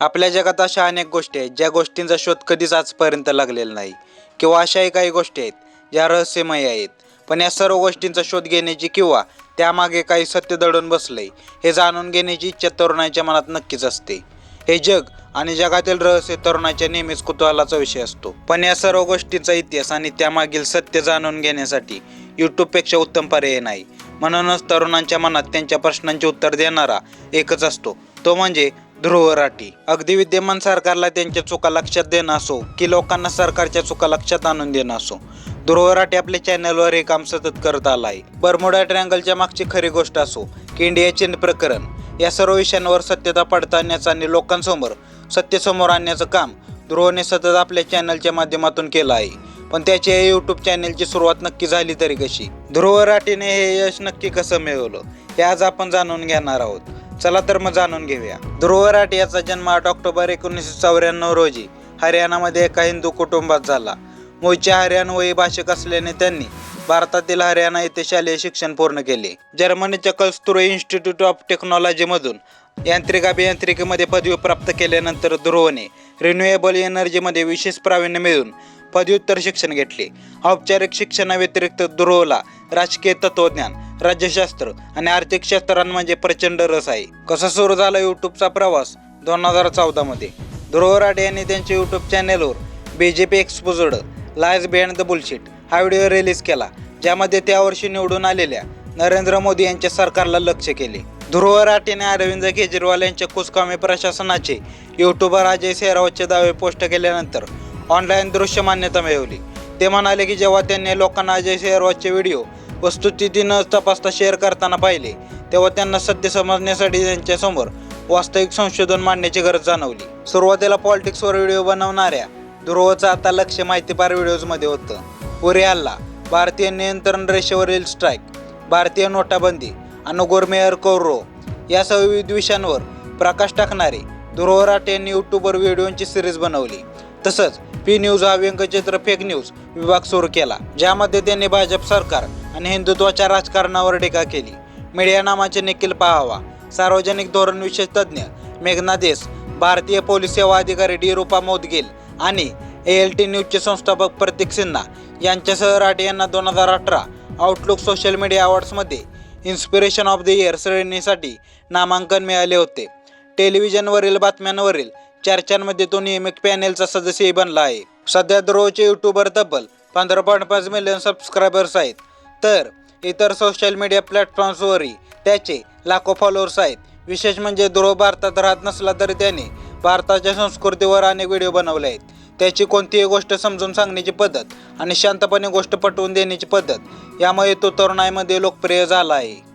आपल्या जगात अशा अनेक गोष्टी आहेत ज्या गोष्टींचा शोध कधीच आजपर्यंत लागलेला नाही. किंवा अशाही काही गोष्टी आहेत ज्या रहस्यमय आहेत. पण या सर्व गोष्टींचा शोध घेण्याची किंवा त्यामागे काही सत्य दडून बसलंय हे जाणून घेण्याची इच्छा तरुणाच्या मनात नक्कीच असते. हे जग आणि जगातील रहस्य तरुणाच्या नेहमीच कुतूहलाचा विषय असतो. पण या सर्व गोष्टींचा इतिहास आणि त्यामागील सत्य जाणून घेण्यासाठी यूट्यूबपेक्षा उत्तम पर्याय नाही. म्हणूनच तरुणांच्या मनात त्यांच्या प्रश्नांचे उत्तर देणारा एकच असतो. तो म्हणजे ध्रुव राठी अगदी विद्यमान सरकारला त्यांच्या चुका लक्षात देणं असो की लोकांना सरकारच्या चुका लक्षात आणून देणं असो ध्रुव राठी आपल्या चॅनलवर हे काम सतत करत आला आहे बरमुडा ट्रँगलच्या मागची खरी गोष्ट असो की इंडिया चीन प्रकरण. या सर्व विषयांवर सत्यता पडताळण्याचं आणि लोकांसमोर सत्यसमोर आणण्याचं काम ध्रुवने सतत आपल्या चॅनलच्या माध्यमातून केलं आहे. पण त्याची या यूट्यूब चॅनलची सुरुवात नक्की झाली तरी कशी? ध्रुव राठीने हे यश नक्की कसं मिळवलं? हे आज आपण जाणून घेणार आहोत. चला तर मग जाणून घेऊया. ध्रुव राठी याचा जन्म आठ ऑक्टोबर एकोणीसशे चौऱ्याण्णव रोजी हरियाणामध्ये एका हिंदू कुटुंबात झाला. मूळचे हरियाणवयी भाषिक असल्याने त्यांनी भारतातील हरियाणा येथे शालेय शिक्षण पूर्ण केले. जर्मनीच्या कल्स्तुरे इन्स्टिट्यूट ऑफ टेक्नॉलॉजीमधून यांत्रिक अभियांत्रिकीमध्ये पदवी प्राप्त केल्यानंतर ध्रुवने रिन्युएबल एनर्जीमध्ये विशेष प्रावीण्य मिळवून पदव्युत्तर शिक्षण घेतले. औपचारिक शिक्षणाव्यतिरिक्त ध्रुवला राजकीय तत्वज्ञान राज्यशास्त्र आणि आर्थिक शास्त्रांमध्ये म्हणजे प्रचंड रस आहे. कसा सुरू झाला यूट्यूबचा प्रवास? दोन हजार चौदामध्ये ध्रुव राठे यांनी त्यांच्या यूट्यूब चॅनेलवर B J P exposed lies behind the bullshit हा व्हिडिओ रिलीज केला ज्यामध्ये त्या वर्षी निवडून आलेल्या नरेंद्र मोदी यांच्या सरकारला लक्ष केले. ध्रुव राठेने अरविंद केजरीवाल यांच्या कुसकामी प्रशासनाचे युट्यूबर अजय सेरावतचे दावे पोस्ट केल्यानंतर ऑनलाईन दृश्य मान्यता मिळवली. ते म्हणाले की जेव्हा त्यांनी लोकांना अजय सेरावतचे व्हिडिओ वस्तुस्थिती न तपासता शेअर करताना पाहिले तेव्हा त्यांना सत्य समजण्यासाठी त्यांच्यासमोर वास्तविक संशोधन मांडण्याची गरज जाणवली. सुरुवातीला पॉलिटिक्सवर व्हिडिओ बनवणाऱ्या ध्रुवचं आता लक्ष माहितीपार व्हिडिओजमध्ये होतं. उरे हल्ला भारतीय नियंत्रण रेषेवरील स्ट्राईक भारतीय नोटाबंदी अनुगोर मेयर कौरो यासह विविध विषयांवर प्रकाश टाकणारे ध्रुव राठे यांनी यूट्यूबवर व्हिडिओची सिरीज बनवली. तसंच पी न्यूज हा व्यंगचित्र फेक न्यूज विभाग सुरू केला ज्यामध्ये त्यांनी भाजप सरकार आणि हिंदुत्वाच्या राजकारणावर टीका केली. मीडिया नामाचे निखिल पहावा सार्वजनिक धोरण विशेष तज्ज्ञ मेघना देस भारतीय पोलीस सेवा अधिकारी डी रूपा मोदगिल आणि ए एल टी न्यूजचे संस्थापक प्रतीक सिन्हा यांच्यासह राठे यांना दोन हजार अठरा आउटलुक सोशल मीडिया अवॉर्ड्समध्ये इन्स्पिरेशन ऑफ द इयर श्रेणीसाठी नामांकन मिळाले होते. टेलिव्हिजनवरील बातम्यांवरील चर्चांमध्ये तो नियमित पॅनेलचा सदस्यही बनला आहे. सध्या ध्रुवचे युट्यूबर तब्बल पंधरा पॉईंट पाच मिलियन सबस्क्रायबर्स आहेत. तर इतर सोशल मीडिया प्लॅटफॉर्म्सवरही त्याचे लाखो फॉलोअर्स आहेत. विशेष म्हणजे ध्रुव भारतात राहत नसला तरी त्याने भारताच्या संस्कृतीवर अनेक व्हिडिओ बनवले आहेत. त्याची कोणतीही गोष्ट समजून सांगण्याची पद्धत आणि शांतपणे गोष्ट पटवून देण्याची पद्धत यामुळे तो तरुणाईमध्ये लोकप्रिय झाला आहे.